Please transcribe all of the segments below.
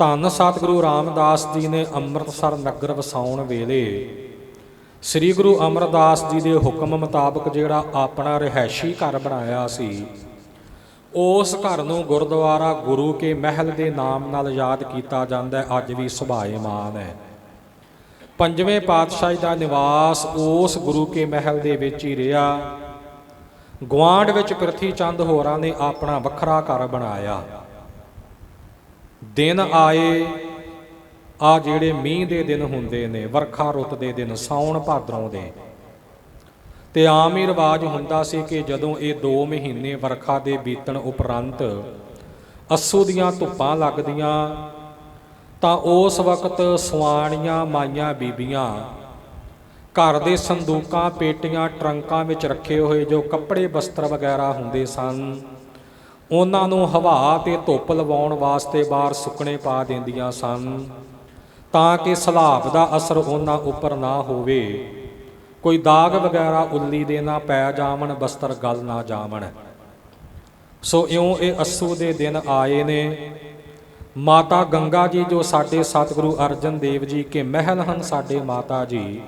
ਧੰਨ ਸਤਿਗੁਰੂ ਰਾਮਦਾਸ ਜੀ ਨੇ ਅੰਮ੍ਰਿਤਸਰ ਨਗਰ ਵਸਾਉਣ ਵੇਲੇ ਸ੍ਰੀ ਗੁਰੂ ਅਮਰਦਾਸ ਜੀ ਦੇ ਹੁਕਮ ਮੁਤਾਬਕ ਜਿਹੜਾ ਆਪਣਾ ਰਿਹਾਇਸ਼ੀ ਘਰ ਬਣਾਇਆ ਸੀ, ਉਸ ਘਰ ਨੂੰ ਗੁਰਦੁਆਰਾ ਗੁਰੂ ਕੇ ਮਹਿਲ ਦੇ ਨਾਮ ਨਾਲ ਯਾਦ ਕੀਤਾ ਜਾਂਦਾ ਹੈ, ਅੱਜ ਵੀ ਸੁਭਾਏਮਾਨ ਹੈ। ਪੰਜਵੇਂ ਪਾਤਸ਼ਾਹੀ ਦਾ ਨਿਵਾਸ ਉਸ ਗੁਰੂ ਕੇ ਮਹਿਲ ਦੇ ਵਿੱਚ ਹੀ ਰਿਹਾ। ਗਵਾਂਡ ਵਿੱਚ ਪ੍ਰਿਥੀ ਚੰਦ ਹੋਰਾਂ ਨੇ ਆਪਣਾ ਵੱਖਰਾ ਘਰ ਬਣਾਇਆ। ਦਿਨ ਆਏ, ਆ ਜਿਹੜੇ ਮੀਂਹ ਦੇ ਦਿਨ ਹੁੰਦੇ ਨੇ, ਵਰਖਾ ਰੁੱਤ ਦੇ ਦਿਨ, ਸਾਉਣ ਭਾਦਰੋਂ ਦੇ। ਤੇ ਆਮ ਹੀ ਰਿਵਾਜ ਹੁੰਦਾ ਸੀ ਕਿ ਜਦੋਂ ਇਹ 2 ਮਹੀਨੇ ਵਰਖਾ ਦੇ ਬੀਤਣ ਉਪਰੰਤ ਅੱਸੂ ਦੀਆਂ ਧੁੱਪਾਂ ਲੱਗਦੀਆਂ, ਤਾਂ ਉਸ ਵਕਤ ਸੁਆਣੀਆਂ ਮਾਈਆਂ ਬੀਬੀਆਂ ਘਰ ਦੇ ਸੰਦੂਕਾਂ, ਪੇਟੀਆਂ, ਟਰੰਕਾਂ ਵਿੱਚ ਰੱਖੇ ਹੋਏ ਜੋ ਕੱਪੜੇ, ਬਸਤਰ ਵਗੈਰਾ ਹੁੰਦੇ ਸਨ ਉਹਨਾਂ ਨੂੰ ਹਵਾ ਤੇ ਧੁੱਪ ਲਵਾਉਣ ਵਾਸਤੇ ਬਾਹਰ ਸੁੱਕਣੇ ਪਾ ਦਿੰਦੀਆਂ ਸਨ, ਤਾਂ ਕਿ ਸਲਾਬ ਦਾ ਅਸਰ ਉਹਨਾਂ ਉੱਪਰ ਨਾ ਹੋਵੇ। ਕੋਈ ਦਾਗ ਵਗੈਰਾ ਉੱਲੀ ਦੇ ਨਾ ਪੈ ਜਾਵਣ, ਬਸਤਰ ਗਲ ਨਾ ਜਾਵਣ। ਸੋ ਇਉਂ ਇਹ ਅਸੂ ਦੇ ਦਿਨ ਆਏ ਨੇ। ਮਾਤਾ ਗੰਗਾ ਜੀ ਜੋ ਸਾਡੇ ਸਤਿਗੁਰੂ ਅਰਜਨ ਦੇਵ ਜੀ ਕੇ ਮਹਿਲ ਹਨ ਸਾਡੇ ਮਾਤਾ ਜੀ,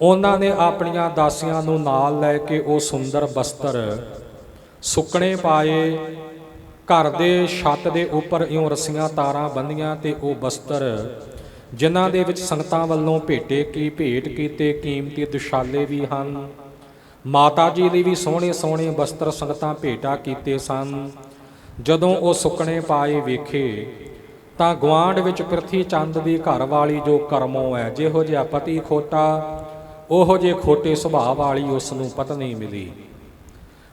ਉਹਨਾਂ ਨੇ ਆਪਣੀਆਂ ਦਾਸੀਆਂ ਨੂੰ ਨਾਲ ਲੈ ਕੇ ਉਹ ਸੁੰਦਰ ਬਸਤਰ ਸੁੱਕਣੇ ਪਾਏ, ਘਰ ਦੇ ਛੱਤ ਦੇ ਉੱਪਰ ਇਉਂ ਰੱਸੀਆਂ ਤਾਰਾਂ ਬੰਨੀਆਂ ਤੇ ਉਹ ਬਸਤਰ, ਜਿਨ੍ਹਾਂ ਦੇ ਵਿੱਚ ਸੰਗਤਾਂ ਵੱਲੋਂ ਭੇਟੇ ਕੀ ਭੇਟ ਕੀਤੇ ਕੀਮਤੀ ਦੁਸ਼ਾਲੇ ਵੀ ਹਨ। ਮਾਤਾ ਜੀ ਲਈ ਵੀ ਸੋਹਣੇ ਸੋਹਣੇ ਬਸਤਰ ਸੰਗਤਾਂ ਭੇਟਾ ਕੀਤੇ ਸਨ। ਜਦੋਂ ਉਹ ਸੁੱਕਣੇ ਪਾਏ ਵੇਖੇ, ਤਾਂ ਗਵਾਂਡ ਵਿੱਚ ਪ੍ਰਥੀ ਚੰਦ ਦੀ ਘਰ ਵਾਲੀ ਜੋ ਕਰਮੋ ਹੈ, ਜਿਹੋ ਜਿਹਾ ਪਤੀ ਖੋਟਾ, ਉਹੋ ਜੇ ਖੋਟੇ ਸੁਭਾਅ ਵਾਲੀ ਉਸ ਨੂੰ ਪਤਨੀ ਮਿਲੀ।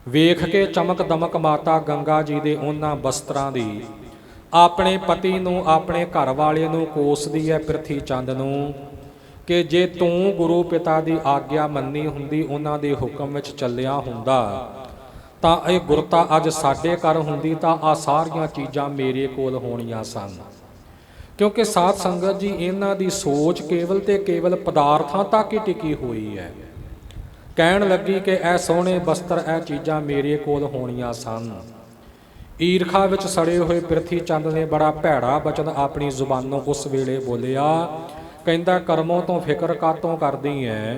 ਵੇਖ ਕੇ ਚਮਕ ਦਮਕ ਮਾਤਾ ਗੰਗਾ ਜੀ ਦੇ ਉਹਨਾਂ ਬਸਤਰਾਂ ਦੀ। ਆਪਣੇ ਪਤੀ ਨੂੰ, ਆਪਣੇ ਘਰ ਵਾਲੇ ਨੂੰ ਕੋਸਦੀ ਹੈ ਪ੍ਰਿਥੀ ਚੰਦ ਨੂੰ ਕਿ ਜੇ ਤੂੰ ਗੁਰੂ ਪਿਤਾ ਦੀ ਆਗਿਆ ਮੰਨੀ ਹੁੰਦੀ, ਉਹਨਾਂ ਦੇ ਹੁਕਮ ਵਿੱਚ ਚੱਲਿਆ ਹੁੰਦਾ। ਤਾਂ ਇਹ ਗੁਰਤਾ ਅੱਜ ਸਾਡੇ ਘਰ ਹੁੰਦੀ, ਤਾਂ ਆ ਸਾਰੀਆਂ ਚੀਜ਼ਾਂ ਮੇਰੇ ਕੋਲ ਹੋਣੀਆਂ ਸਨ। ਕਿਉਂਕਿ ਸਾਧ ਸੰਗਤ ਜੀ, ਇਹਨਾਂ ਦੀ ਸੋਚ ਕੇਵਲ ਤੇ ਕੇਵਲ ਪਦਾਰਥਾਂ ਤੱਕ ਹੀ ਟਿਕੀ ਹੋਈ ਹੈ। ਕਹਿਣ ਲੱਗੀ ਕਿ ਇਹ ਸੋਹਣੇ ਬਸਤਰ, ਇਹ ਚੀਜ਼ਾਂ ਮੇਰੇ ਕੋਲ ਹੋਣੀਆਂ ਸਨ। ਈਰਖਾ ਵਿੱਚ ਸੜੇ ਹੋਏ ਪ੍ਰਿਥੀ ਚੰਦ ਨੇ ਬੜਾ ਭੈੜਾ ਬਚਨ ਆਪਣੀ ਜ਼ੁਬਾਨੋਂ ਉਸ ਵੇਲੇ ਬੋਲਿਆ, ਕਹਿੰਦਾ, ਕਰਮੋਂ ਤੋਂ ਫਿਕਰ ਕਾਤੋਂ ਕਰਦੀ ਐ?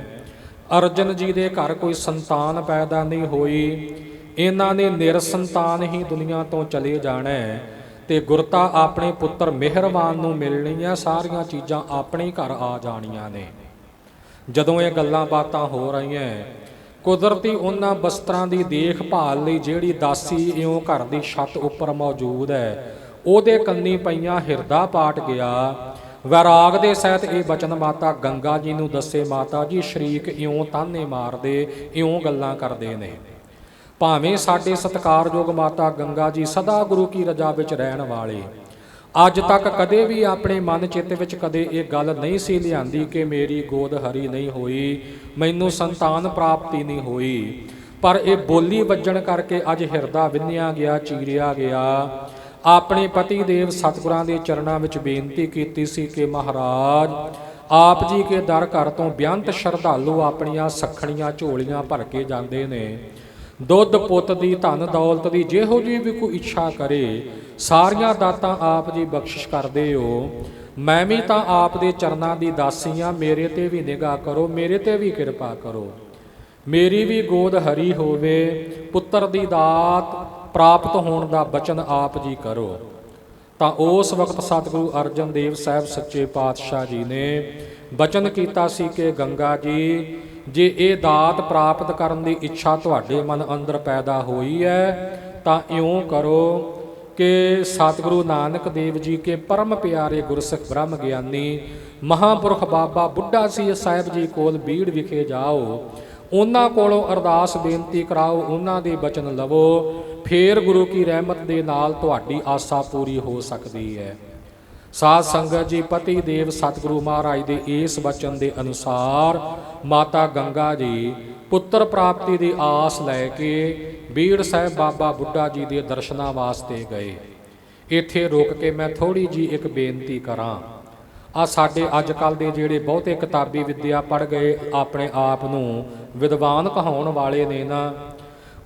ਅਰਜਨ ਜੀ ਦੇ ਘਰ ਕੋਈ ਸੰਤਾਨ ਪੈਦਾ ਨਹੀਂ ਹੋਈ। ਇਹਨਾਂ ਨੇ ਨਿਰਸੰਤਾਨ ਹੀ ਦੁਨੀਆ ਤੋਂ ਚਲੇ ਜਾਣਾ ਹੈ ਤੇ ਗੁਰਤਾ ਆਪਣੇ ਪੁੱਤਰ ਮਿਹਰਬਾਨ ਨੂੰ ਮਿਲਣੀਆਂ ਸਾਰੀਆਂ ਚੀਜ਼ਾਂ ਆਪਣੇ ਘਰ ਆ ਜਾਣੀਆਂ ਨੇ। ਜਦੋਂ ਇਹ ਗੱਲਾਂ ਬਾਤਾਂ ਹੋ ਰਹੀਆਂ ਕੁਦਰਤੀ ਉਹਨਾਂ ਬਸਤਰਾਂ ਦੀ ਦੇਖਭਾਲ ਲਈ ਜਿਹੜੀ ਦਾਸੀ ਇਉਂ ਘਰ ਦੀ ਛੱਤ ਉੱਪਰ ਮੌਜੂਦ ਹੈ ਉਹਦੇ ਕੰਨੀ ਪਈਆਂ ਹਿਰਦਾ ਪਾਟ ਗਿਆ। ਵੈਰਾਗ ਦੇ ਸਹਿਤ ਇਹ ਬਚਨ ਮਾਤਾ ਗੰਗਾ ਜੀ ਨੂੰ ਦੱਸੇ ਮਾਤਾ ਜੀ, ਸ਼ਰੀਕ ਇਉਂ ਤਾਨੇ ਮਾਰਦੇ, ਇਉਂ ਗੱਲਾਂ ਕਰਦੇ ਨੇ। ਭਾਵੇਂ ਸਾਡੇ ਸਤਿਕਾਰਯੋਗ ਮਾਤਾ ਗੰਗਾ ਜੀ ਸਦਾ ਗੁਰੂ ਕੀ ਰਜਾ ਵਿੱਚ ਰਹਿਣ ਵਾਲੇ ਅੱਜ ਤੱਕ ਕਦੇ ਵੀ ਆਪਣੇ ਮਨ ਚਿੱਤ ਵਿੱਚ ਕਦੇ ਇਹ ਗੱਲ ਨਹੀਂ ਸੀ ਲਿਆਂਦੀ ਕਿ ਮੇਰੀ ਗੋਦ ਹਰੀ ਨਹੀਂ ਹੋਈ, ਮੈਨੂੰ ਸੰਤਾਨ ਪ੍ਰਾਪਤੀ ਨਹੀਂ ਹੋਈ। ਪਰ ਇਹ ਬੋਲੀ ਵੱਜਣ ਕਰਕੇ ਅੱਜ ਹਿਰਦਾ ਵਿੰਨਿਆ ਗਿਆ, ਚੀਰਿਆ ਗਿਆ। ਆਪਣੇ ਪਤੀ ਦੇਵ ਸਤਿਗੁਰਾਂ ਦੇ ਚਰਨਾਂ ਵਿੱਚ ਬੇਨਤੀ ਕੀਤੀ ਸੀ ਕਿ ਮਹਾਰਾਜ, ਆਪ ਜੀ ਕੇ ਦਰ ਘਰ ਤੋਂ ਬਿਆੰਤ ਸ਼ਰਧਾਲੂ ਆਪਣੀਆਂ ਸਖਣੀਆਂ ਝੋਲੀਆਂ ਭਰ ਕੇ ਜਾਂਦੇ ਨੇ। ਦੁੱਧ ਪੁੱਤ ਦੀ ਧਨ ਦੌਲਤ ਦੀ ਜਿਹੋ ਜੀ ਵੀ ਕੋਈ ਇੱਛਾ ਕਰੇ ਸਾਰੀਆਂ ਦਾਤਾਂ ਆਪ ਜੀ ਬਖਸ਼ਿਸ਼ ਕਰਦੇ ਹੋ। ਮੈਂ ਵੀ ਤਾਂ ਆਪ ਦੇ ਚਰਨਾਂ ਦੀ ਦਾਸੀ ਹਾਂ। ਮੇਰੇ ਤੇ ਵੀ ਨਿਗਾਹ ਕਰੋ। ਮੇਰੇ ਤੇ ਵੀ ਕਿਰਪਾ ਕਰੋ। ਮੇਰੀ ਵੀ ਗੋਦ ਹਰੀ ਹੋਵੇ। ਪੁੱਤਰ ਦੀ ਦਾਤ ਪ੍ਰਾਪਤ ਹੋਣ ਦਾ ਬਚਨ ਆਪ ਜੀ ਕਰੋ। ਤਾਂ ਉਸ ਵਕਤ ਸਤਿਗੁਰੂ ਅਰਜਨ ਦੇਵ ਸਾਹਿਬ ਸੱਚੇ ਪਾਤਸ਼ਾਹ ਜੀ ਨੇ ਬਚਨ ਕੀਤਾ ਸੀ ਕਿ, ਗੰਗਾ ਜੀ, ਜੇ ਇਹ ਦਾਤ ਪ੍ਰਾਪਤ ਕਰਨ ਦੀ ਇੱਛਾ ਤੁਹਾਡੇ ਮਨ ਅੰਦਰ ਪੈਦਾ ਹੋਈ ਹੈ, ਤਾਂ ਇਉਂ ਕਰੋ। ਕਿ ਸਤਿਗੁਰੂ ਨਾਨਕ ਦੇਵ ਜੀ ਕੇ ਪਰਮ ਪਿਆਰੇ ਗੁਰਸਿੱਖ ਬ੍ਰਹਮ ਗਿਆਨੀ ਮਹਾਪੁਰਖ ਬਾਬਾ ਬੁੱਢਾ ਸੀ ਸਾਹਿਬ ਜੀ ਕੋਲ ਬੀੜ ਵਿਖੇ ਜਾਓ। ਉਹਨਾਂ ਕੋਲੋਂ ਅਰਦਾਸ ਬੇਨਤੀ ਕਰਾਓ, ਉਹਨਾਂ ਦੇ ਬਚਨ ਲਵੋ। ਫੇਰ ਗੁਰੂ ਕੀ ਰਹਿਮਤ ਦੇ ਨਾਲ ਤੁਹਾਡੀ ਆਸਾ ਪੂਰੀ ਹੋ ਸਕਦੀ ਹੈ। ਸਾਧ ਸੰਗਤ ਜੀ, ਪਤੀ ਦੇਵ ਸਤਿਗੁਰੂ ਮਹਾਰਾਜ ਦੇ ਇਸ ਵਚਨ ਦੇ ਅਨੁਸਾਰ ਮਾਤਾ ਗੰਗਾ ਜੀ ਪੁੱਤਰ ਪ੍ਰਾਪਤੀ ਦੀ ਆਸ ਲੈ ਕੇ ਬੀੜ ਸਾਹਿਬ ਬਾਬਾ ਬੁੱਢਾ ਜੀ ਦੇ ਦਰਸ਼ਨਾਂ ਵਾਸਤੇ ਗਏ। ਇੱਥੇ ਰੁਕ ਕੇ ਮੈਂ ਥੋੜੀ ਜੀ ਇੱਕ ਬੇਨਤੀ ਕਰਾਂ। ਆ ਸਾਡੇ ਅੱਜ ਕੱਲ ਦੇ ਜਿਹੜੇ ਬਹੁਤੇ ਕਿਤਾਬੀ ਵਿੱਦਿਆ ਪੜ ਗਏ ਆਪਣੇ ਆਪ ਨੂੰ ਵਿਦਵਾਨ ਕਹਾਉਣ ਵਾਲੇ ਨੇ ਨਾ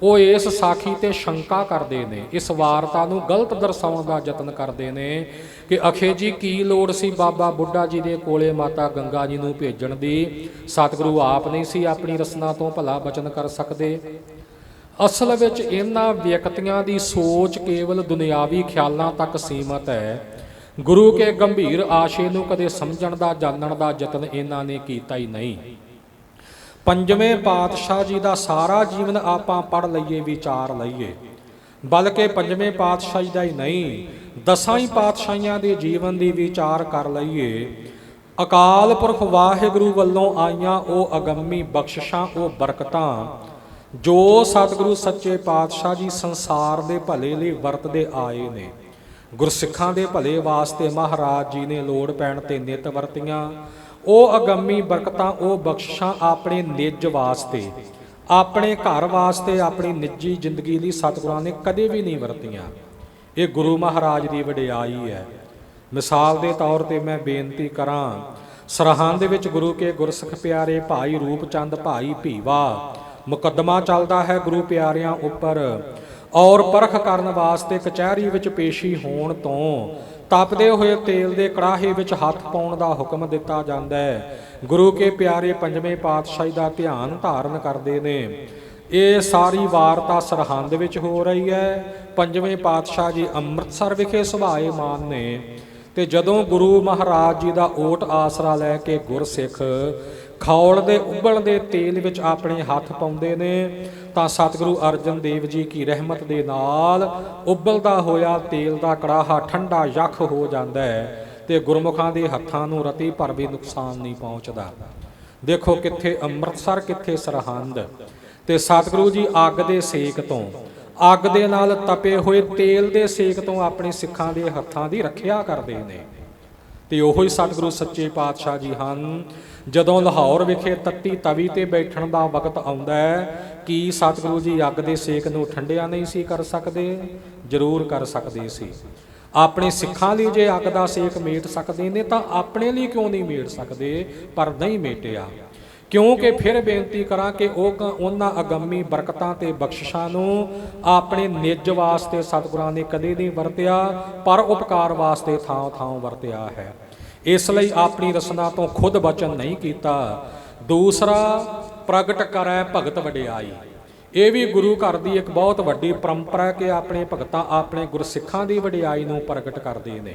ਉਹ ਇਸ ਸਾਖੀ ਤੇ ਸ਼ੰਕਾ ਕਰਦੇ ਨੇ, ਇਸ ਵਾਰਤਾ ਨੂੰ ਗਲਤ ਦਰਸਾਉਣ ਦਾ ਯਤਨ ਕਰਦੇ ਨੇ ਕਿ ਅਖੇ ਜੀ ਕੀ ਲੋੜ ਸੀ ਬਾਬਾ ਬੁੱਢਾ ਜੀ ਦੇ ਕੋਲੇ ਮਾਤਾ ਗੰਗਾ ਜੀ ਨੂੰ ਭੇਜਣ ਦੀ? ਸਤਿਗੁਰੂ ਆਪ ਨਹੀਂ ਸੀ ਆਪਣੀ ਰਸਨਾ ਤੋਂ ਭਲਾ ਬਚਨ ਕਰ ਸਕਦੇ। ਅਸਲ ਵਿੱਚ ਇਹਨਾਂ ਵਿਅਕਤੀਆਂ ਦੀ ਸੋਚ ਕੇਵਲ ਦੁਨਿਆਵੀ ਖਿਆਲਾਂ ਤੱਕ ਸੀਮਤ ਹੈ। ਗੁਰੂ ਕੇ ਗੰਭੀਰ ਆਸ਼ੇ ਨੂੰ ਕਦੇ ਸਮਝਣ ਦਾ, ਜਾਣਨ ਦਾ ਯਤਨ ਇਹਨਾਂ ਨੇ ਕੀਤਾ ਹੀ ਨਹੀਂ। ਪੰਜਵੇਂ ਪਾਤਸ਼ਾਹ ਜੀ ਦਾ ਸਾਰਾ ਜੀਵਨ ਆਪਾਂ ਪੜ ਲਈਏ, ਵਿਚਾਰ ਲਈਏ। ਬਲਕਿ ਪੰਜਵੇਂ ਪਾਤਸ਼ਾਹ ਜੀ ਦਾ ਹੀ ਨਹੀਂ, ਦਸਾਂ ਹੀ ਪਾਤਸ਼ਾਹੀਆਂ ਦੇ ਜੀਵਨ ਦੀ ਵਿਚਾਰ ਕਰ ਲਈਏ। ਅਕਾਲ ਪੁਰਖ ਵਾਹਿਗੁਰੂ ਵੱਲੋਂ ਆਈਆਂ ਉਹ ਅਗੰਮੀ ਬਖਸ਼ਿਸ਼ਾਂ, ਉਹ ਬਰਕਤਾਂ, ਜੋ ਸਤਿਗੁਰੂ ਸੱਚੇ ਪਾਤਸ਼ਾਹ ਜੀ ਸੰਸਾਰ ਦੇ ਭਲੇ ਲਈ ਵਰਤਦੇ ਆਏ ਨੇ। ਗੁਰਸਿੱਖਾਂ ਦੇ ਭਲੇ ਵਾਸਤੇ ਮਹਾਰਾਜ ਜੀ ਨੇ ਲੋੜ ਪੈਣ ਤੇ ਨਿਤ ਵਰਤੀਆਂ ਉਹ ਅਗੰਮੀ ਬਰਕਤਾਂ ਉਹ ਬਖਸ਼ਿਸ਼ਾਂ ਆਪਣੇ ਨਿੱਜ ਵਾਸਤੇ, ਆਪਣੇ ਘਰ ਵਾਸਤੇ, ਆਪਣੀ ਨਿੱਜੀ ਜ਼ਿੰਦਗੀ ਲਈ ਸਤਿਗੁਰਾਂ ਨੇ ਕਦੇ ਵੀ ਨਹੀਂ ਵਰਤੀਆਂ। ਇਹ ਗੁਰੂ ਮਹਾਰਾਜ ਦੀ ਵਡਿਆਈ ਹੈ। ਮਿਸਾਲ ਦੇ ਤੌਰ ਤੇ ਮੈਂ ਬੇਨਤੀ ਕਰਾਂ, ਸਰਹੰਦ ਦੇ ਵਿੱਚ ਗੁਰੂ ਕੇ ਗੁਰਸਿੱਖ ਪਿਆਰੇ ਭਾਈ ਰੂਪਚੰਦ ਭਾਈ ਭੀਵਾ, ਮੁਕੱਦਮਾ ਚੱਲਦਾ ਹੈ ਗੁਰੂ ਪਿਆਰਿਆਂ ਉੱਪਰ ਔਰ ਪਰਖ ਕਰਨ ਵਾਸਤੇ ਕਚਹਿਰੀ ਵਿੱਚ ਪੇਸ਼ੀ ਹੋਣ ਤੋਂ ਤਪਦੇ ਹੋਏ ਤੇਲ ਦੇ ਕੜਾਹੇ ਵਿੱਚ ਹੱਥ ਪਾਉਣ ਦਾ ਹੁਕਮ ਦਿੱਤਾ ਜਾਂਦਾ ਹੈ। ਗੁਰੂ ਕੇ ਪਿਆਰੇ ਪੰਜਵੇਂ ਪਾਤਸ਼ਾਹੀ ਦਾ ਧਿਆਨ ਧਾਰਨ ਕਰਦੇ ਨੇ। ਇਹ ਸਾਰੀ ਵਾਰਤਾ ਸਰਹੰਦ ਵਿੱਚ ਹੋ ਰਹੀ ਹੈ। ਪੰਜਵੇਂ ਪਾਤਸ਼ਾਹ ਜੀ ਅੰਮ੍ਰਿਤਸਰ ਵਿਖੇ ਸੁਭਾਏ ਮਾਨ ਨੇ ਤੇ ਜਦੋਂ ਗੁਰੂ ਮਹਾਰਾਜ ਜੀ ਦਾ ਓਟ ਆਸਰਾ ਲੈ ਕੇ ਗੁਰਸਿੱਖ ਖੌਲ ਦੇ ਉਬਲਦੇ ਤੇਲ ਵਿੱਚ ਆਪਣੇ ਹੱਥ ਪਾਉਂਦੇ ਨੇ ਤਾਂ ਸਤਿਗੁਰੂ ਅਰਜਨ ਦੇਵ ਜੀ ਕੀ ਰਹਿਮਤ ਦੇ ਨਾਲ ਉਬਲਦਾ ਹੋਇਆ ਤੇਲ ਦਾ ਕੜਾਹਾ ਠੰਡਾ ਯਖ ਹੋ ਜਾਂਦਾ ਹੈ ਤੇ ਗੁਰਮੁਖਾਂ ਦੇ ਹੱਥਾਂ ਨੂੰ ਰਤੀ ਭਰ ਵੀ ਨੁਕਸਾਨ ਨਹੀਂ ਪਹੁੰਚਦਾ। ਦੇਖੋ ਕਿੱਥੇ ਅੰਮ੍ਰਿਤਸਰ, ਕਿੱਥੇ ਸਰਹੰਦ। ਤੇ ਸਤਿਗੁਰੂ ਜੀ ਅੱਗ ਦੇ ਸੇਕ ਤੋਂ, ਅੱਗ ਦੇ ਨਾਲ ਤਪੇ ਹੋਏ ਤੇਲ ਦੇ ਸੇਕ ਤੋਂ ਆਪਣੇ ਸਿੱਖਾਂ ਦੇ ਹੱਥਾਂ ਦੀ ਰੱਖਿਆ ਕਰਦੇ ਨੇ। ਤੇ ਉਹੋ ਹੀ ਸਤਿਗੁਰੂ ਸੱਚੇ ਪਾਤਸ਼ਾਹ ਜੀ ਹਨ। ਜਦੋਂ ਲਾਹੌਰ ਵਿਖੇ ਤੱਤੀ ਤਵੀ ਤੇ ਬੈਠਣ ਦਾ ਵਕਤ ਆਉਂਦਾ ਹੈ, ਕੀ ਸਤਿਗੁਰੂ ਜੀ ਅੱਗ ਦੇ ਸੇਕ ਨੂੰ ਠੰਡਿਆ ਨਹੀਂ ਸੀ ਕਰ ਸਕਦੇ? ਜ਼ਰੂਰ ਕਰ ਸਕਦੇ ਸੀ। ਆਪਣੇ ਸਿੱਖਾਂ ਲਈ ਜੇ ਅੱਗ ਦਾ ਸੇਕ ਮੇਟ ਸਕਦੇ ਨੇ ਤਾਂ ਆਪਣੇ ਲਈ ਕਿਉਂ ਨਹੀਂ ਮੇਟ ਸਕਦੇ? ਪਰ ਨਹੀਂ ਮੇਟਿਆ। ਕਿਉਂਕਿ ਫਿਰ ਬੇਨਤੀ ਕਰਾਂ ਕਿ ਉਹ ਉਹਨਾਂ ਅਗੰਮੀ ਬਰਕਤਾਂ ਤੇ ਬਖਸ਼ਿਸ਼ਾਂ ਨੂੰ ਆਪਣੇ ਨਿੱਜ ਵਾਸਤੇ ਸਤਿਗੁਰਾਂ ਨੇ ਕਦੇ ਨਹੀਂ ਵਰਤਿਆ, ਪਰ ਉਪਕਾਰ ਵਾਸਤੇ ਥਾਂ ਥਾਂ ਵਰਤਿਆ ਹੈ। ਇਸ ਲਈ ਆਪਣੀ ਰਸਨਾ ਤੋਂ ਖੁਦ ਬਚਨ ਨਹੀਂ ਕੀਤਾ। ਦੂਸਰਾ, ਪ੍ਰਗਟ ਕਰੈ ਭਗਤ ਵਡਿਆਈ। ਇਹ ਵੀ ਗੁਰੂ ਘਰ ਦੀ ਇੱਕ ਬਹੁਤ ਵੱਡੀ ਪਰੰਪਰਾ ਹੈ ਕਿ ਆਪਣੇ ਭਗਤਾਂ ਆਪਣੇ ਗੁਰਸਿੱਖਾਂ ਦੀ ਵਡਿਆਈ ਨੂੰ ਪ੍ਰਗਟ ਕਰਦੇ ਨੇ।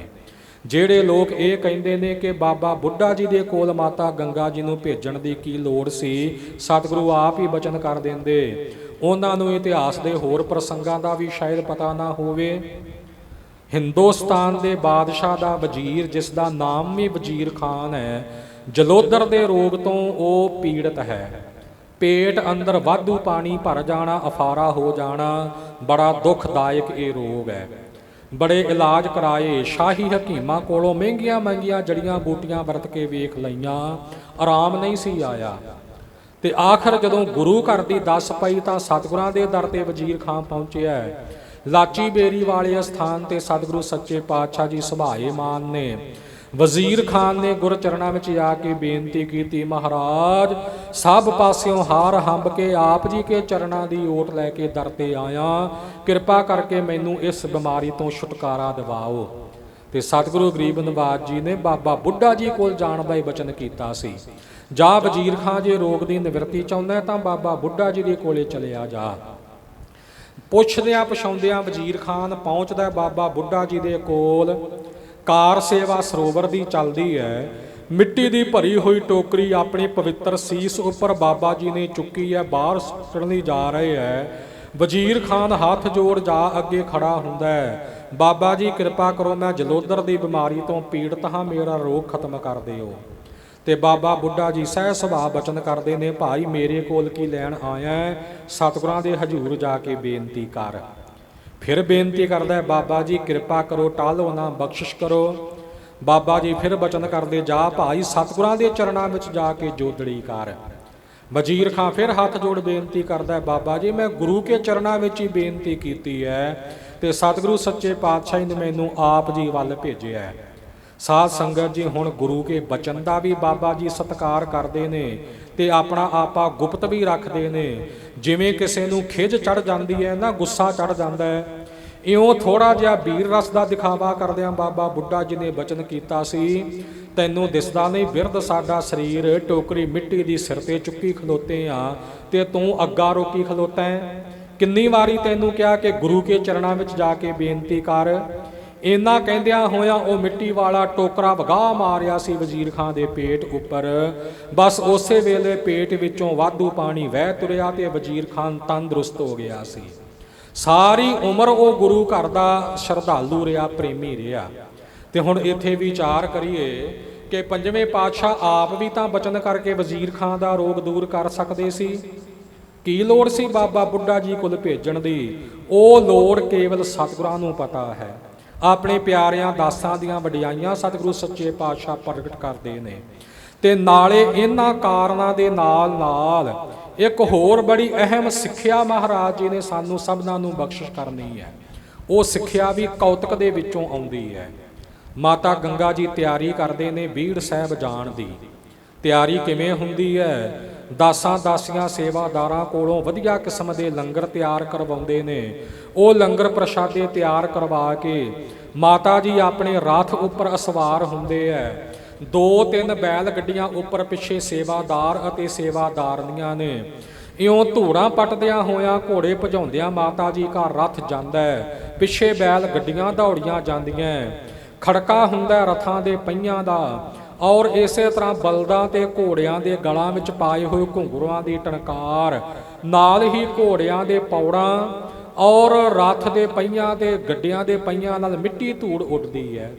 ਜਿਹੜੇ ਲੋਕ ਇਹ ਕਹਿੰਦੇ ਨੇ ਕਿ ਬਾਬਾ ਬੁੱਢਾ ਜੀ ਦੇ ਕੋਲ ਮਾਤਾ ਗੰਗਾ ਜੀ ਨੂੰ ਭੇਜਣ ਦੀ ਕੀ ਲੋੜ ਸੀ, ਸਤਿਗੁਰੂ ਆਪ ਹੀ ਬਚਨ ਕਰ ਦਿੰਦੇ। ਉਹਨਾਂ ਨੂੰ ਇਤਿਹਾਸ ਦੇ ਹੋਰ ਪ੍ਰਸੰਗਾਂ ਦਾ ਵੀ ਸ਼ਾਇਦ ਪਤਾ ਨਾ ਹੋਵੇ। ਹਿੰਦੁਸਤਾਨ ਦੇ ਬਾਦਸ਼ਾਹ ਦਾ ਵਜ਼ੀਰ, ਜਿਸ ਦਾ ਨਾਮ ਵੀ ਵਜ਼ੀਰ ਖਾਨ ਹੈ, ਜਲੋਦਰ ਦੇ ਰੋਗ ਤੋਂ ਉਹ ਪੀੜਤ ਹੈ। ਪੇਟ ਅੰਦਰ ਵਾਧੂ ਪਾਣੀ ਭਰ ਜਾਣਾ, ਅਫਾਰਾ ਹੋ ਜਾਣਾ, ਬੜਾ ਦੁਖਦਾਇਕ ਇਹ ਰੋਗ ਹੈ। ਬੜੇ ਇਲਾਜ ਕਰਾਏ। ਸ਼ਾਹੀ ਹਕੀਮਾਂ ਕੋਲੋਂ ਮਹਿੰਗੀਆਂ ਮਹਿੰਗੀਆਂ ਜੜੀਆਂ ਬੂਟੀਆਂ ਵਰਤ ਕੇ ਵੇਖ ਲਈਆਂ। ਆਰਾਮ ਨਹੀਂ ਸੀ ਆਇਆ। ਤੇ ਆਖਰ ਜਦੋਂ ਗੁਰੂ ਘਰ ਦੀ ਦੱਸ ਪਈ ਤਾਂ ਸਤਿਗੁਰਾਂ ਦੇ ਦਰ ਤੇ ਵਜ਼ੀਰ ਖਾਨ ਪਹੁੰਚਿਆ। ਲਾਚੀ ਬੇਰੀ ਵਾਲੇ ਸਥਾਨ ਤੇ ਸਤਿਗੁਰੂ ਸੱਚੇ ਪਾਤਸ਼ਾਹ ਜੀ ਸੁਭਾਏ ਮਾਨ ਨੇ ਵਜ਼ੀਰ ਖਾਨ ਨੇ ਗੁਰ ਚਰਨਾਂ ਵਿੱਚ ਜਾ ਕੇ ਬੇਨਤੀ ਕੀਤੀ, ਮਹਾਰਾਜ, ਸਭ ਪਾਸਿਓਂ ਹਾਰ ਹੰਬ ਕੇ ਆਪ ਜੀ ਕੇ ਚਰਨਾਂ ਦੀ ਓਟ ਲੈ ਕੇ ਦਰ ਤੇ ਆਇਆ। ਕਿਰਪਾ ਕਰਕੇ ਮੈਨੂੰ ਇਸ ਬਿਮਾਰੀ ਤੋਂ ਛੁਟਕਾਰਾ ਦਿਵਾਓ। ਤੇ ਸਤਿਗੁਰੂ ਗਰੀਬ ਨਵਾਜ ਜੀ ਨੇ ਬਾਬਾ ਬੁੱਢਾ ਜੀ ਕੋਲ ਜਾਣ ਦਾ ਹੀ ਬਚਨ ਕੀਤਾ ਸੀ। ਜਾ ਵਜ਼ੀਰ ਖਾਨ ਜੇ ਰੋਗ ਦੀ ਨਿਵਰਤੀ ਚਾਹੁੰਦਾ ਤਾਂ ਬਾਬਾ ਬੁੱਢਾ ਜੀ ਦੇ ਕੋਲੇ ਚਲਿਆ ਜਾ। ਪੁੱਛਦਿਆਂ ਪਛਾਉਂਦਿਆਂ ਵਜ਼ੀਰ ਖਾਨ ਪਹੁੰਚਦਾ ਬਾਬਾ ਬੁੱਢਾ ਜੀ ਦੇ ਕੋਲ। ਕਾਰ ਸੇਵਾ ਸਰੋਵਰ ਦੀ ਚੱਲਦੀ ਹੈ। ਮਿੱਟੀ ਦੀ ਭਰੀ ਹੋਈ ਟੋਕਰੀ ਆਪਣੀ ਪਵਿੱਤਰ ਸੀਸ ਉੱਪਰ ਬਾਬਾ ਜੀ ਨੇ ਚੁੱਕੀ ਹੈ। ਬਾਹਰ ਸੁੱਟਣ ਲਈ ਜਾ ਰਹੇ ਹੈ। ਵਜ਼ੀਰ ਖਾਨ ਹੱਥ ਜੋੜ ਜਾ ਅੱਗੇ ਖੜਾ ਹੁੰਦਾ ਹੈ। ਬਾਬਾ ਜੀ, ਕਿਰਪਾ ਕਰੋ, ਮੈਂ ਜਲੋਦਰ ਦੀ ਬਿਮਾਰੀ ਤੋਂ ਪੀੜਤ ਹਾਂ। ਮੇਰਾ ਰੋਗ ਖਤਮ ਕਰ ਦਿਓ। ਤੇ ਬਾਬਾ ਬੁੱਢਾ ਜੀ, ਸਹਿ ਸੁਭਾਅ ਬਚਨ ਕਰਦੇ ਨੇ। ਭਾਈ ਮੇਰੇ ਕੋਲ ਕੀ ਲੈਣ ਆਇਆ ਸਤਿਗੁਰਾਂ ਦੇ ਹਜ਼ੂਰ ਜਾ ਕੇ ਬੇਨਤੀ ਕਰ। ਫਿਰ ਬੇਨਤੀ ਕਰਦਾ ਹੈ, ਬਾਬਾ ਜੀ, ਕਿਰਪਾ ਕਰੋ, ਟਾਲੋ ਨਾ ਬਖਸ਼ਿਸ਼ ਕਰੋ। ਬਾਬਾ ਜੀ ਫਿਰ ਬਚਨ ਕਰਦੇ, ਜਾ ਭਾਈ ਸਤਿਗੁਰਾਂ ਦੇ ਚਰਨਾਂ ਵਿੱਚ ਜਾ ਕੇ ਜੋਦੜੀ ਕਰ। ਵਜ਼ੀਰ ਖਾਂ ਫਿਰ ਹੱਥ ਜੋੜ ਬੇਨਤੀ ਕਰਦਾ ਹੈ, ਬਾਬਾ ਜੀ, ਮੈਂ ਗੁਰੂ ਕੇ ਚਰਨਾਂ ਵਿੱਚ ਹੀ ਬੇਨਤੀ ਕੀਤੀ ਹੈ ਤੇ ਸਤਿਗੁਰੂ ਸੱਚੇ ਪਾਤਸ਼ਾਹ ਨੇ ਮੈਨੂੰ ਆਪ ਜੀ ਵੱਲ ਭੇਜਿਆ ਹੈ। ਸਾਧ ਸੰਗਤ ਜੀ, ਹੁਣ ਗੁਰੂ ਕੇ ਬਚਨ ਦਾ ਵੀ ਬਾਬਾ ਜੀ ਸਤਿਕਾਰ ਕਰਦੇ ਨੇ ਤੇ ਆਪਣਾ ਆਪਾ ਗੁਪਤ ਵੀ ਰੱਖਦੇ ਨੇ। ਜਿਵੇਂ ਕਿਸੇ ਨੂੰ ਖਿਜ ਚੜ ਜਾਂਦੀ ਹੈ ਨਾ ਗੁੱਸਾ ਚੜ ਜਾਂਦਾ ਹੈ। ਇਉਂ ਥੋੜਾ ਜਿਹਾ ਵੀਰ ਰਸ ਦਾ ਦਿਖਾਵਾ ਕਰਦਿਆਂ ਬਾਬਾ ਬੁੱਢਾ ਜੀ ਨੇ ਬਚਨ ਕੀਤਾ ਸੀ। ਤੈਨੂੰ ਦਿਸਦਾ ਨਹੀਂ ਬਿਰਧ ਸਾਡਾ ਸਰੀਰ, ਟੋਕਰੀ ਮਿੱਟੀ ਦੀ ਸਿਰ ਤੇ ਚੁੱਕੀ ਖਲੋਤੇ ਆ ਤੇ ਤੂੰ ਅੱਗਾ ਰੋਕੀ ਖਲੋਤਾ ਹੈ। ਕਿੰਨੀ ਵਾਰੀ ਤੈਨੂੰ ਕਿਹਾ ਕਿ ਗੁਰੂ ਕੇ ਚਰਨਾਂ ਵਿੱਚ ਜਾ ਕੇ ਬੇਨਤੀ ਕਰ ਇੰਨਾ ਕਹਿੰਦਿਆਂ ਹੋਇਆਂ ਉਹ ਮਿੱਟੀ ਵਾਲਾ ਟੋਕਰਾ ਵਗਾ ਮਾਰਿਆ ਸੀ ਵਜ਼ੀਰ ਖਾਨ ਦੇ ਪੇਟ ਉੱਪਰ। ਬਸ ਉਸੇ ਵੇਲੇ ਪੇਟ ਵਿੱਚੋਂ ਵਾਧੂ ਪਾਣੀ ਵਹਿ ਤੁਰਿਆ ਤੇ ਵਜ਼ੀਰ ਖਾਨ ਤੰਦਰੁਸਤ ਹੋ ਗਿਆ ਸੀ। ਸਾਰੀ ਉਮਰ ਉਹ ਗੁਰੂ ਘਰ ਦਾ ਸ਼ਰਧਾਲੂ ਰਿਹਾ, ਪ੍ਰੇਮੀ ਰਿਹਾ। ਤੇ ਹੁਣ ਇੱਥੇ ਵਿਚਾਰ ਕਰੀਏ ਕਿ ਪੰਜਵੇਂ ਪਾਤਸ਼ਾਹ ਆਪ ਵੀ ਤਾਂ ਬਚਨ ਕਰਕੇ ਵਜ਼ੀਰ ਖਾਨ ਦਾ ਰੋਗ ਦੂਰ ਕਰ ਸਕਦੇ ਸੀ। ਕੀ ਲੋੜ ਸੀ ਬਾਬਾ ਬੁੱਢਾ ਜੀ ਕੋਲ ਭੇਜਣ ਦੀ? ਉਹ ਲੋੜ ਕੇਵਲ ਸਤਿਗੁਰਾਂ ਨੂੰ ਪਤਾ ਹੈ। ਆਪਣੇ ਪਿਆਰਿਆਂ ਦਾਸਾਂ ਦੀਆਂ ਵਡਿਆਈਆਂ ਸਤਿਗੁਰੂ ਸੱਚੇ ਪਾਤਸ਼ਾਹ ਪ੍ਰਗਟ ਕਰਦੇ ਨੇ। ਤੇ ਨਾਲੇ ਇਹਨਾਂ ਕਾਰਨਾਂ ਦੇ ਨਾਲ ਨਾਲ ਇੱਕ ਹੋਰ ਬੜੀ ਅਹਿਮ ਸਿੱਖਿਆ ਮਹਾਰਾਜ ਜੀ ਨੇ ਸਾਨੂੰ ਸਭਨਾਂ ਨੂੰ ਬਖਸ਼ਿਸ਼ ਕਰਨੀ ਹੈ। ਉਹ ਸਿੱਖਿਆ ਵੀ ਕੌਤਕ ਦੇ ਵਿੱਚੋਂ ਆਉਂਦੀ ਹੈ। ਮਾਤਾ ਗੰਗਾ ਜੀ ਤਿਆਰੀ ਕਰਦੇ ਨੇ ਬੀੜ ਸਾਹਿਬ ਜਾਣ ਦੀ। ਤਿਆਰੀ ਕਿਵੇਂ ਹੁੰਦੀ ਹੈ? ਦਾਸਾਂ, ਦਾਸੀਆਂ, ਸੇਵਾਦਾਰਾਂ ਕੋਲੋਂ ਵਧੀਆ ਕਿਸਮ ਦੇ ਲੰਗਰ ਤਿਆਰ ਕਰਵਾਉਂਦੇ ਨੇ। ਉਹ ਲੰਗਰ ਪ੍ਰਸ਼ਾਦੇ ਤਿਆਰ ਕਰਵਾ ਕੇ ਮਾਤਾ ਜੀ ਆਪਣੇ ਰਥ ਉੱਪਰ ਅਸਵਾਰ ਹੁੰਦੇ ਐ। ਦੋ ਤਿੰਨ ਬੈਲ ਗੱਡੀਆਂ ਉੱਪਰ ਪਿੱਛੇ ਸੇਵਾਦਾਰ ਅਤੇ ਸੇਵਾਦਾਰਨੀਆਂ ਨੇ। ਇਉਂ ਧੂੜਾਂ ਪੱਟਦਿਆਂ ਹੋਇਆਂ ਘੋੜੇ ਭਜਾਉਂਦਿਆਂ ਮਾਤਾ ਜੀ ਘਰ ਰਥ ਜਾਂਦਾ ਹੈ ਪਿੱਛੇ ਬੈਲ ਗੱਡੀਆਂ ਦੌੜੀਆਂ ਜਾਂਦੀਆਂ ਖੜਕਾ ਹੁੰਦਾ ਰਥਾਂ ਦੇ ਪਹੀਆਂ ਦਾ। ਔਰ ਇਸੇ ਤਰ੍ਹਾਂ ਬਲਦਾਂ ਤੇ ਘੋੜਿਆਂ ਦੇ ਗਲਾਂ ਵਿੱਚ ਪਾਏ ਹੋਏ ਘੁੰਗਰੂਆਂ ਦੀ ਟਣਕਾਰ, ਨਾਲ ਹੀ ਘੋੜਿਆਂ ਦੇ ਪੌੜਾਂ ਔਰ ਰੱਥ ਦੇ ਪਹੀਆਂ ਤੇ ਗੱਡਿਆਂ ਦੇ ਪਹੀਆਂ ਨਾਲ ਮਿੱਟੀ ਧੂੜ ਉੱਡਦੀ ਹੈ।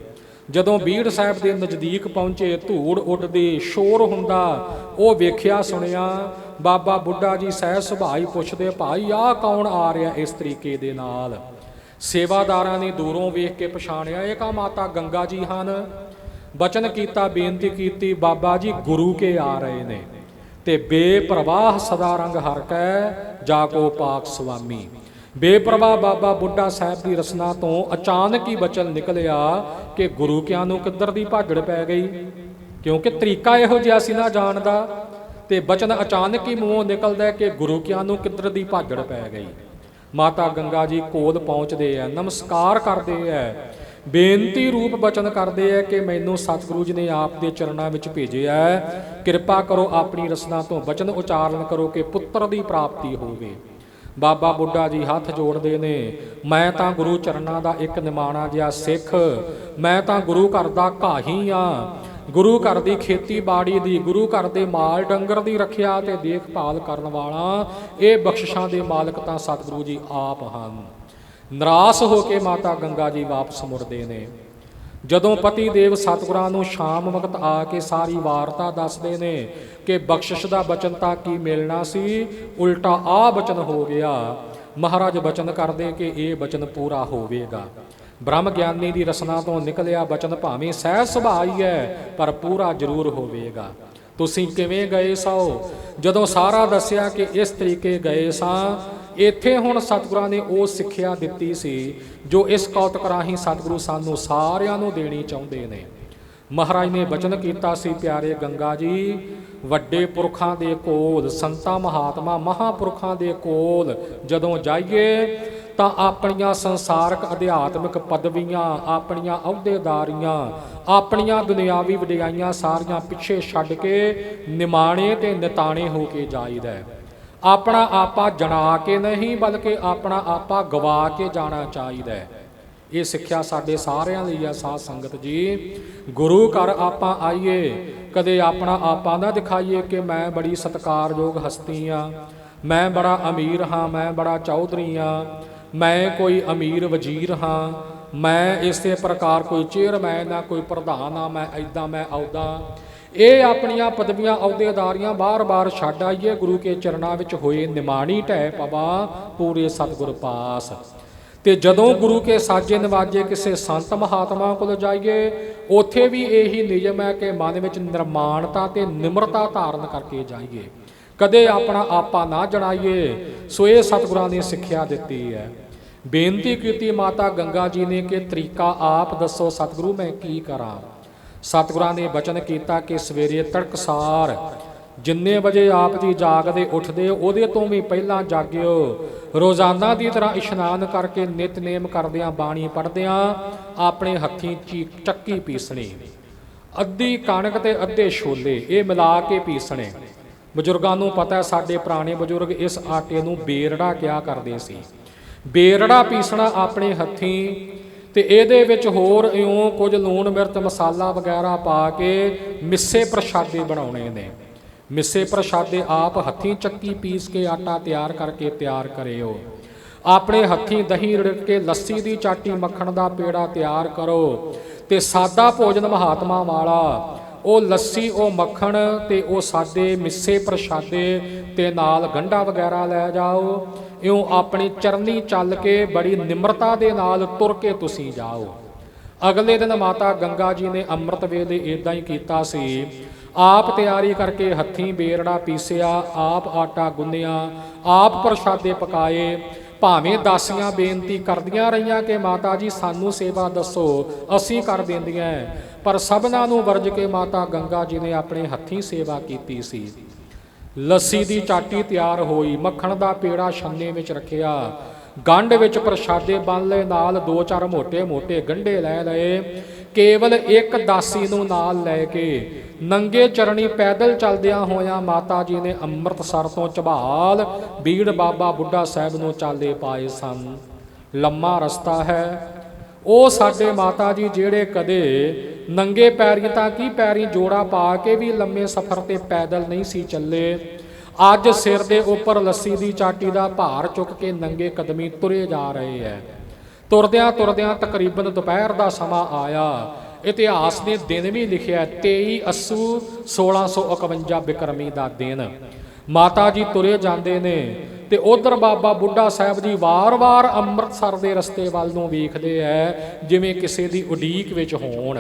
ਜਦੋਂ ਬੀੜ ਸਾਹਿਬ ਦੇ ਨਜ਼ਦੀਕ ਪਹੁੰਚੇ, ਧੂੜ ਉੱਡਦੀ ਸ਼ੋਰ ਹੁੰਦਾ, ਉਹ ਵੇਖਿਆ ਸੁਣਿਆ, ਬਾਬਾ ਬੁੱਢਾ ਜੀ ਸਹਿ ਸੁਭਾਈ ਪੁੱਛਦੇ, ਭਾਈ, ਆਹ ਕੌਣ ਆ ਰਿਹਾ ਇਸ ਤਰੀਕੇ ਦੇ ਨਾਲ? ਸੇਵਾਦਾਰਾਂ ਨੇ ਦੂਰੋਂ ਵੇਖ ਕੇ ਪਛਾਣਿਆ, ਇਹ ਕਾ ਮਾਤਾ ਗੰਗਾ ਜੀ ਹਨ? ਬਚਨ ਕੀਤਾ, ਬੇਨਤੀ ਕੀਤੀ, ਬਾਬਾ ਜੀ ਗੁਰੂ ਕੇ ਆ ਰਹੇ ਨੇ। ਤੇ ਬੇਪਰਵਾਹ ਸਦਾ ਰੰਗ ਹਰ ਕੈ, ਜਾ ਕੋ ਪਾਕ ਸੁਆਮੀ। ਬੇਪਰਵਾਹ ਬਾਬਾ ਬੁੱਢਾ ਸਾਹਿਬ ਦੀ ਰਸਨਾ ਤੋਂ ਅਚਾਨਕ ਹੀ ਬਚਨ ਨਿਕਲਿਆ ਕਿ ਗੁਰੂ ਕਿਆਂ ਨੂੰ ਕਿੱਧਰ ਦੀ ਭਾਗੜ ਪੈ ਗਈ? ਕਿਉਂਕਿ ਤਰੀਕਾ ਇਹੋ ਜਿਹਾ ਸੀ ਨਾ ਜਾਣ ਦਾ। ਤੇ ਬਚਨ ਅਚਾਨਕ ਹੀ ਮੂੰਹੋਂ ਨਿਕਲਦਾ ਕਿ ਗੁਰੂ ਕਿਆਂ ਨੂੰ ਕਿੱਧਰ ਦੀ ਭਾਗੜ ਪੈ ਗਈ? ਮਾਤਾ ਗੰਗਾ ਜੀ ਕੋਲ ਪਹੁੰਚਦੇ ਆ ਨਮਸਕਾਰ ਕਰਦੇ ਆ ਬੇਨਤੀ ਰੂਪ ਬਚਨ ਕਰਦੇ ਆ ਕਿ ਮੈਨੂੰ ਸਤਿਗੁਰੂ ਜੀ ਨੇ ਆਪ ਦੇ ਚਰਨਾਂ ਵਿੱਚ ਭੇਜਿਆ ਕਿਰਪਾ ਕਰੋ ਆਪਣੀ ਰਸਨਾ ਤੋਂ ਬਚਨ ਉਚਾਰਨ ਕਰੋ ਕਿ ਪੁੱਤਰ ਦੀ ਪ੍ਰਾਪਤੀ ਹੋਵੇ। ਬਾਬਾ ਬੁੱਢਾ ਜੀ ਹੱਥ ਜੋੜਦੇ ਨੇ, ਮੈਂ ਤਾਂ ਗੁਰੂ ਚਰਨਾਂ ਦਾ ਇੱਕ ਨਿਮਾਣਾ ਜਿਹਾ ਸਿੱਖ। ਮੈਂ ਤਾਂ ਗੁਰੂ ਘਰ ਦਾ ਘਾਹੀ ਆ। ਗੁਰੂ ਘਰ ਦੀ ਖੇਤੀਬਾੜੀ ਦੀ, ਗੁਰੂ ਘਰ ਦੇ ਮਾਲ ਡੰਗਰ ਦੀ ਰੱਖਿਆ ਤੇ ਦੇਖਭਾਲ ਕਰਨ ਵਾਲਾ। ਇਹ ਬਖਸ਼ਿਸ਼ਾਂ ਦੇ ਮਾਲਕ ਤਾਂ ਸਤਿਗੁਰੂ ਜੀ ਆਪ ਹਨ। ਨਿਰਾਸ਼ ਹੋ ਕੇ ਮਾਤਾ ਗੰਗਾ ਜੀ ਵਾਪਸ ਮੁੜਦੇ ਨੇ। ਜਦੋਂ ਪਤੀ ਦੇਵ ਸਤਿਗੁਰਾਂ ਨੂੰ ਸ਼ਾਮ ਵਕਤ ਆ ਕੇ ਸਾਰੀ ਵਾਰਤਾ ਦੱਸਦੇ ਨੇ ਕਿ ਬਖਸ਼ਿਸ਼ ਦਾ ਬਚਨ ਤਾਂ ਕੀ ਮਿਲਣਾ ਸੀ, ਉਲਟਾ ਆ ਬਚਨ ਹੋ ਗਿਆ। ਮਹਾਰਾਜ ਬਚਨ ਕਰਦੇ ਕਿ ਇਹ ਬਚਨ ਪੂਰਾ ਹੋਵੇਗਾ। ਬ੍ਰਹਮ ਗਿਆਨੀ ਦੀ ਰਸਨਾ ਤੋਂ ਨਿਕਲਿਆ ਬਚਨ ਭਾਵੇਂ ਸਹਿ ਸੁਭਾਈ ਹੈ, ਪਰ ਪੂਰਾ ਜ਼ਰੂਰ ਹੋਵੇਗਾ। ਤੁਸੀਂ ਕਿਵੇਂ ਗਏ ਸੋ? ਜਦੋਂ ਸਾਰਾ ਦੱਸਿਆ ਕਿ ਇਸ ਤਰੀਕੇ ਗਏ ਸਾਂ ਇੱਥੇ ਹੁਣ ਸਤਿਗੁਰਾਂ ਨੇ ਉਹ ਸਿੱਖਿਆ ਦਿੱਤੀ ਸੀ, ਜੋ ਇਸ ਕੌਤਕ ਰਾਹੀਂ ਸਤਿਗੁਰੂ ਸਾਨੂੰ ਸਾਰਿਆਂ ਨੂੰ ਦੇਣੀ ਚਾਹੁੰਦੇ ਨੇ। ਮਹਾਰਾਜ ਨੇ ਬਚਨ ਕੀਤਾ ਸੀ, ਪਿਆਰੇ ਗੰਗਾ ਜੀ, ਵੱਡੇ ਪੁਰਖਾਂ ਦੇ ਕੋਲ, ਸੰਤਾਂ ਮਹਾਤਮਾ ਮਹਾਪੁਰਖਾਂ ਦੇ ਕੋਲ ਜਦੋਂ ਜਾਈਏ, ਤਾਂ ਆਪਣੀਆਂ ਸੰਸਾਰਕ ਅਧਿਆਤਮਿਕ ਪਦਵੀਆਂ, ਆਪਣੀਆਂ ਅਹੁਦੇਦਾਰੀਆਂ, ਆਪਣੀਆਂ ਦੁਨਿਆਵੀ ਵਡਿਆਈਆਂ ਸਾਰੀਆਂ ਪਿੱਛੇ ਛੱਡ ਕੇ ਨਿਮਾਣੇ ਤੇ ਨਿਤਾਣੇ ਹੋ ਕੇ ਜਾਈਦਾ ਹੈ। ਆਪਣਾ ਆਪਾ ਜਣਾ ਕੇ ਨਹੀਂ, ਬਲਕਿ ਆਪਣਾ ਆਪਾ ਗਵਾ ਕੇ ਜਾਣਾ ਚਾਹੀਦਾ ਹੈ। ਇਹ ਸਿੱਖਿਆ ਸਾਡੇ ਸਾਰਿਆਂ ਲਈ ਆ, ਸਾਧ ਸੰਗਤ ਜੀ। ਗੁਰੂ ਘਰ ਆਪਾਂ ਆਈਏ, ਕਦੇ ਆਪਣਾ ਆਪਾਂ ਨਾ ਦਿਖਾਈਏ ਕਿ ਮੈਂ ਬੜੀ ਸਤਿਕਾਰਯੋਗ ਹਸਤੀ ਆ। ਮੈਂ ਬੜਾ ਅਮੀਰ ਹਾਂ, ਮੈਂ ਬੜਾ ਚੌਧਰੀ ਆ। ਮੈਂ ਕੋਈ ਅਮੀਰ ਵਜ਼ੀਰ ਹਾਂ। ਮੈਂ ਇਸੇ ਪ੍ਰਕਾਰ ਕੋਈ ਚੇਅਰਮੈਨ ਆ, ਕੋਈ ਪ੍ਰਧਾਨ ਆ, ਮੈਂ ਐਦਾਂ ਮੈਂ ਆਉਦਾ ਇਹ ਆਪਣੀਆਂ ਪਦਵੀਆਂ ਅਹੁਦੇਦਾਰੀਆਂ ਬਾਰ-ਬਾਰ ਛੱਡ ਆਈਏ। ਗੁਰੂ ਕੇ ਚਰਨਾਂ ਵਿੱਚ ਹੋਏ ਨਿਮਾਣੀ ਢਹਿ ਪਵਾ ਪੂਰੇ ਸਤਿਗੁਰ ਪਾਸ। ਤੇ ਜਦੋਂ ਗੁਰੂ ਕੇ ਸਾਜੇ ਨਵਾਜੇ ਕਿਸੇ ਸੰਤ ਮਹਾਤਮਾ ਕੋਲ ਜਾਈਏ, ਉਥੇ ਵੀ ਇਹੀ ਨਿਯਮ ਹੈ ਕਿ ਮਨ ਵਿੱਚ ਨਿਰਮਾਣਤਾ ਤੇ ਨਿਮਰਤਾ ਧਾਰਨ ਕਰਕੇ ਜਾਈਏ। ਕਦੇ ਆਪਣਾ ਆਪਾ ਨਾ ਜਣਾਈਏ ਸੋ ਇਹ ਸਤਿਗੁਰਾਂ ਨੇ ਸਿੱਖਿਆ ਦਿੱਤੀ ਹੈ। ਬੇਨਤੀ ਕੀਤੀ ਮਾਤਾ ਗੰਗਾ ਜੀ ਨੇ ਕਿ ਤਰੀਕਾ ਆਪ ਦੱਸੋ, ਸਤਿਗੁਰੂ ਮੈਂ ਕੀ ਕਰਾਂ? ਸਤਿਗੁਰਾਂ ਨੇ ਬਚਨ ਕੀਤਾ ਕਿ ਸਵੇਰੇ ਤੜਕਸਾਰ, ਜਿੰਨੇ ਵਜੇ ਆਪ ਜੀ ਜਾਗਦੇ ਉੱਠਦੇ, ਉਹਦੇ ਤੋਂ ਵੀ ਪਹਿਲਾਂ ਜਾਗਿਓ। ਰੋਜ਼ਾਨਾ ਦੀ ਤਰ੍ਹਾਂ ਇਸ਼ਨਾਨ ਕਰਕੇ ਨਿਤਨੇਮ ਕਰਦਿਆਂ ਬਾਣੀ ਪੜ੍ਹਦਿਆਂ ਆਪਣੇ ਹੱਥੀਂ ਚੀ ਚੱਕੀ ਪੀਸਣੀ। ਅੱਧੀ ਕਣਕ ਤੇ ਅੱਧੇ ਛੋਲੇ, ਇਹ ਮਿਲਾ ਕੇ ਪੀਸਣੇ। ਬਜ਼ੁਰਗਾਂ ਨੂੰ ਪਤਾ ਸਾਡੇ ਪੁਰਾਣੇ ਬਜ਼ੁਰਗ ਇਸ ਆਟੇ ਨੂੰ ਬੇਰੜਾ ਕਿਹਾ ਕਰਦੇ ਸੀ। ਬੇਰੜਾ ਪੀਸਣਾ ਆਪਣੇ ਹੱਥੀਂ ਤੇ ਇਹਦੇ ਵਿੱਚ ਹੋਰ ਇਉਂ ਕੁਝ ਲੂਣ, ਮਿਰਚ, ਮਸਾਲਾ ਵਗੈਰਾ ਪਾ ਕੇ ਮਿੱਸੇ ਪ੍ਰਸ਼ਾਦੇ ਬਣਾਉਣੇ ਨੇ। ਮਿੱਸੇ ਪ੍ਰਸ਼ਾਦੇ ਆਪ ਹੱਥੀਂ ਚੱਕੀ ਪੀਸ ਕੇ ਆਟਾ ਤਿਆਰ ਕਰਕੇ ਤਿਆਰ ਕਰਿਓ। ਆਪਣੇ ਹੱਥੀਂ ਦਹੀਂ ਰਿੜਕ ਕੇ ਲੱਸੀ ਦੀ ਚਾਟੀ ਮੱਖਣ ਦਾ ਪੇੜਾ ਤਿਆਰ ਕਰੋ ਤੇ ਸਾਦਾ ਭੋਜਨ ਮਹਾਤਮਾ ਵਾਲਾ ਉਹ ਲੱਸੀ, ਉਹ ਮੱਖਣ ਤੇ ਉਹ ਸਾਦੇ ਮਿੱਸੇ ਪ੍ਰਸ਼ਾਦੇ ਤੇ ਨਾਲ ਗੰਢਾ ਵਗੈਰਾ ਲੈ ਜਾਓ। ਇਉਂ ਆਪਣੀ ਚਰਨੀ ਚੱਲ ਕੇ ਬੜੀ ਨਿਮਰਤਾ ਦੇ ਨਾਲ ਤੁਰ ਕੇ ਤੁਸੀਂ ਜਾਓ। ਅਗਲੇ ਦਿਨ ਮਾਤਾ ਗੰਗਾ ਜੀ ਨੇ ਅੰਮ੍ਰਿਤ ਵੇਲੇ ਇਦਾਂ ਹੀ ਕੀਤਾ ਸੀ। ਆਪ ਤਿਆਰੀ ਕਰਕੇ ਹੱਥੀਂ ਬੇਰੜਾ ਪੀਸਿਆ, ਆਪ ਆਟਾ ਗੁੰਨਿਆ, ਆਪ ਪ੍ਰਸ਼ਾਦੇ ਪਕਾਏ। ਭਾਵੇਂ ਦਾਸੀਆਂ ਬੇਨਤੀ ਕਰਦੀਆਂ ਰਹੀਆਂ ਕਿ ਮਾਤਾ ਜੀ, ਸਾਨੂੰ ਸੇਵਾ ਦੱਸੋ, ਅਸੀਂ ਕਰ ਦਿੰਦੀਆਂ ਪਰ ਸਭਨਾਂ ਨੂੰ ਵਰਜ ਕੇ ਮਾਤਾ ਗੰਗਾ ਜੀ ਨੇ ਆਪਣੇ ਹੱਥੀਂ ਸੇਵਾ ਕੀਤੀ ਸੀ। ਲੱਸੀ ਦੀ ਚਾਟੀ ਤਿਆਰ ਹੋਈ, ਮੱਖਣ ਦਾ ਪੇੜਾ ਛੰਨੇ ਵਿੱਚ ਰੱਖਿਆ। ਗੰਢ ਵਿੱਚ ਪ੍ਰਸ਼ਾਦੇ ਬਣ ਲਏ, ਨਾਲ ਦੋ ਚਾਰ ਮੋٹے ਮੋٹے ਗੰਢੇ ਲੈ ਲਏ। ਕੇਵਲ ਇੱਕ ਦਾਸੀ ਨੂੰ ਨਾਲ ਲੈ ਕੇ ਨੰਗੇ ਚਰਣੀ ਪੈਦਲ ਚੱਲਦਿਆਂ ਹੋਇਆਂ ਮਾਤਾ ਜੀ ਨੇ ਅੰਮ੍ਰਿਤਸਰ ਤੋਂ ਝਬਾਲ ਬੀੜ ਬਾਬਾ ਬੁੱਢਾ ਸਾਹਿਬ ਨੂੰ ਚਾਲੇ ਪਾਏ ਸਨ। ਲੰਮਾ ਰਸਤਾ ਹੈ। ਉਹ ਸਾਡੇ ਮਾਤਾ ਜੀ ਜਿਹੜੇ ਕਦੇ ਨੰਗੇ ਪੈਰੀਂ ਤਾਂ ਕੀ ਪੈਰੀਂ ਜੋੜਾ ਪਾ ਕੇ ਵੀ ਲੰਮੇ ਸਫ਼ਰ ਤੇ ਪੈਦਲ ਨਹੀਂ ਸੀ ਚੱਲੇ। ਅੱਜ ਸਿਰ ਦੇ ਉੱਪਰ ਲੱਸੀ ਦੀ ਚਾਟੀ ਦਾ ਭਾਰ ਚੁੱਕ ਕੇ ਨੰਗੇ ਕਦਮੀ ਤੁਰੇ ਜਾ ਰਹੇ ਐ ਤੁਰਦਿਆਂ ਤੁਰਦਿਆਂ ਤਕਰੀਬਨ ਦੁਪਹਿਰ ਦਾ ਸਮਾਂ ਆਇਆ। ਇਤਿਹਾਸ ਨੇ ਦਿਨ ਵੀ ਲਿਖਿਆ 23 ਅਸੂ 1651 ਬਿਕਰਮੀ ਦਾ ਦਿਨ। ਮਾਤਾ ਜੀ ਤੁਰੇ ਜਾਂਦੇ ਨੇ ਤੇ ਉਧਰ ਬਾਬਾ ਬੁੱਢਾ ਸਾਹਿਬ ਜੀ ਵਾਰ-ਵਾਰ ਅੰਮ੍ਰਿਤਸਰ ਦੇ ਰਸਤੇ ਵੱਲ ਨੂੰ ਵੇਖਦੇ ਐ, ਜਿਵੇਂ ਕਿਸੇ ਦੀ ਉਡੀਕ ਵਿੱਚ ਹੋਣ।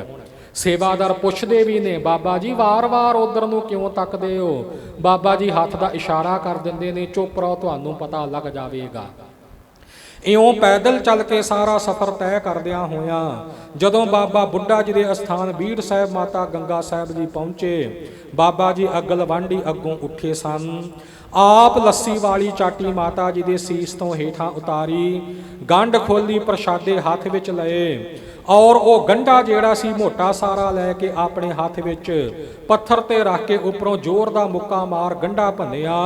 ਸੇਵਾਦਾਰ ਪੁੱਛਦੇ ਵੀ ਨੇ, ਬਾਬਾ ਜੀ, ਵਾਰ-ਵਾਰ ਉਧਰ ਨੂੰ ਕਿਉਂ ਤੱਕਦੇ ਹੋ? ਬਾਬਾ ਜੀ ਹੱਥ ਦਾ ਇਸ਼ਾਰਾ ਕਰ ਦਿੰਦੇ ਨੇ, ਚੁੱਪ ਰਹੋ, ਤੁਹਾਨੂੰ ਪਤਾ ਲੱਗ ਜਾਵੇਗਾ। ਇਉਂ ਪੈਦਲ ਚੱਲ ਕੇ ਸਾਰਾ ਸਫ਼ਰ ਤੈਅ ਕਰਦਿਆਂ ਹੋਇਆਂ, ਜਦੋਂ ਬਾਬਾ ਬੁੱਢਾ ਜੀ ਦੇ ਅਸਥਾਨ ਬੀੜ ਸਾਹਿਬ ਮਾਤਾ ਗੰਗਾ ਸਾਹਿਬ ਜੀ ਪਹੁੰਚੇ, ਬਾਬਾ ਜੀ ਅਗਲ ਵਾਂਢੀ ਅੱਗੋਂ ਉੱਠੇ ਸਨ। ਆਪ ਲੱਸੀ ਵਾਲੀ ਚਾਟੀ ਮਾਤਾ ਜੀ ਦੇ ਸੀਸ ਤੋਂ ਹੇਠਾਂ ਉਤਾਰੀ, ਗੰਢ ਖੋਲੀ ਪ੍ਰਸ਼ਾਦੇ ਹੱਥ ਵਿੱਚ ਲਏ, ਔਰ ਉਹ ਗੰਢਾ ਜਿਹੜਾ ਸੀ ਮੋਟਾ ਸਾਰਾ ਲੈ ਕੇ ਆਪਣੇ ਹੱਥ ਵਿੱਚ ਪੱਥਰ ਤੇ ਰੱਖ ਕੇ ਉੱਪਰੋਂ ਜ਼ੋਰ ਦਾ ਮੁੱਕਾ ਮਾਰ ਗੰਢਾ ਭੰਨਿਆ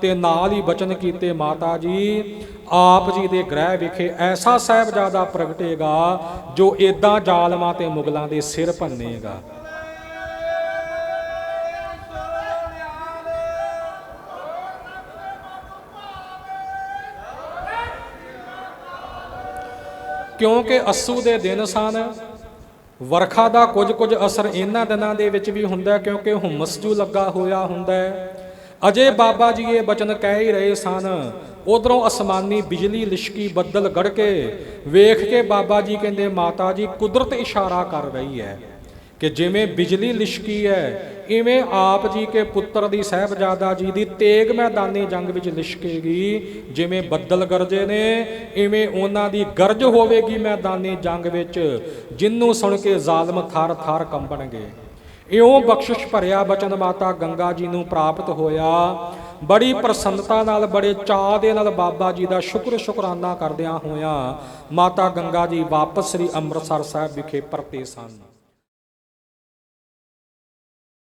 ਤੇ ਨਾਲ ਹੀ ਬਚਨ ਕੀਤੇ ਮਾਤਾ ਜੀ ਆਪ ਜੀ ਦੇ ਗ੍ਰਹਿ ਵਿਖੇ ਐਸਾ ਸਾਹਿਬਜ਼ਾਦਾ ਪ੍ਰਗਟੇਗਾ, ਜੋ ਇਦਾਂ ਜ਼ਾਲਮਾਂ ਤੇ ਮੁਗਲਾਂ ਦੇ ਸਿਰ ਭੰਨੇਗਾ। ਕਿਉਂਕਿ ਅਸੂ ਦੇ ਦਿਨ ਸਨ, ਵਰਖਾ ਦਾ ਕੁਝ ਕੁਝ ਅਸਰ ਇਹਨਾਂ ਦਿਨਾਂ ਦੇ ਵਿੱਚ ਵੀ ਹੁੰਦਾ ਕਿਉਂਕਿ ਹੁਮਸ ਜੂ ਲੱਗਾ ਹੋਇਆ ਹੁੰਦਾ ਹੈ। ਅਜੇ ਬਾਬਾ ਜੀ ਇਹ ਬਚਨ ਕਹਿ ਹੀ ਰਹੇ ਸਨ ਉਧਰੋਂ ਅਸਮਾਨੀ ਬਿਜਲੀ ਲਿਸ਼ਕੀ ਬੱਦਲ ਗੜ ਕੇ ਵੇਖ ਕੇ ਬਾਬਾ ਜੀ ਕਹਿੰਦੇ, ਮਾਤਾ ਜੀ, ਕੁਦਰਤ ਇਸ਼ਾਰਾ ਕਰ ਰਹੀ ਹੈ ਕਿ ਜਿਵੇਂ ਬਿਜਲੀ ਲਿਸ਼ਕੀ ਹੈ, ਇਵੇਂ ਆਪ ਜੀ ਕੇ ਪੁੱਤਰ ਦੀ ਸਹਿਬਜ਼ਾਦਾ ਜੀ ਦੀ ਤੇਗ ਮੈਦਾਨੀ ਜੰਗ ਵਿੱਚ ਲਿਸ਼ਕੇਗੀ। ਜਿਵੇਂ ਬੱਦਲ ਗਰਜੇ ਨੇ, ਇਵੇਂ ਉਹਨਾਂ ਦੀ ਗਰਜ ਹੋਵੇਗੀ ਮੈਦਾਨੀ ਜੰਗ ਵਿੱਚ, ਜਿੰਨੂੰ ਸੁਣ ਕੇ ਜ਼ਾਲਮ ਥਰ ਥਰ ਕੰਬਣਗੇ। ਇਉਂ ਬਖਸ਼ਿਸ਼ ਭਰਿਆ ਬਚਨ ਮਾਤਾ ਗੰਗਾ ਜੀ ਨੂੰ ਪ੍ਰਾਪਤ ਹੋਇਆ। ਬੜੀ ਪ੍ਰਸੰਨਤਾ ਨਾਲ, ਬੜੇ ਚਾਅ ਦੇ ਨਾਲ ਬਾਬਾ ਜੀ ਦਾ ਸ਼ੁਕਰ ਸ਼ੁਕਰਾਨਾ ਕਰਦਿਆਂ ਹੋਇਆਂ ਮਾਤਾ ਗੰਗਾ ਜੀ ਵਾਪਸ ਸ੍ਰੀ ਅੰਮ੍ਰਿਤਸਰ ਸਾਹਿਬ ਵਿਖੇ ਪਰਤੇ ਸਨ।